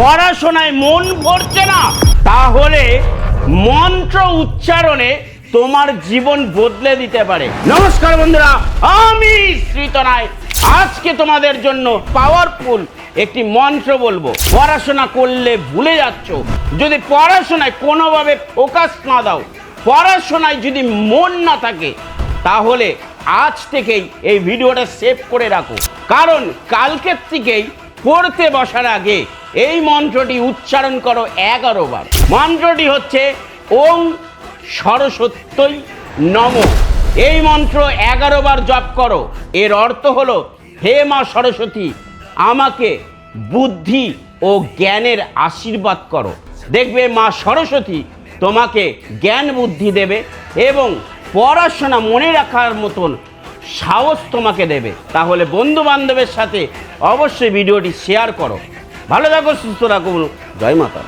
পড়াশোনায় মন ভরছে না। তাহলে মন্ত্র উচ্চারণে তোমার জীবন বদলে দিতে পারে। নমস্কার বন্ধুরা, আমি শ্রীতনায় আজকে তোমাদের জন্য পাওয়ারফুল একটি মন্ত্র বলব। পড়াশোনা করলে ভুলে যাচ্ছ। যদি পড়াশোনায় কোনোভাবে ফোকাস না দাও, পড়াশোনায় যদি মন না থাকে, তাহলে আজ থেকেই এই ভিডিওটা সেভ করে রাখো। কারণ কালকের থেকেই পড়তে বসার আগে এই মন্ত্রটি উচ্চারণ করো এগারো বার। মন্ত্রটি হচ্ছে ওং সরস্বত্যই নম। এই মন্ত্র এগারো বার জপ করো। এর অর্থ হলো, হে মা সরস্বতী, আমাকে বুদ্ধি ও জ্ঞানের আশীর্বাদ করো। দেখবে মা সরস্বতী তোমাকে জ্ঞান বুদ্ধি দেবে এবং পড়াশোনা মনে রাখার মতন সাহস তোমাকে দেবে। তাহলে বন্ধু বান্ধবের সাথে অবশ্যই ভিডিওটি শেয়ার করো। ভালো থাকো সুস্থ থাকো জয় মাতা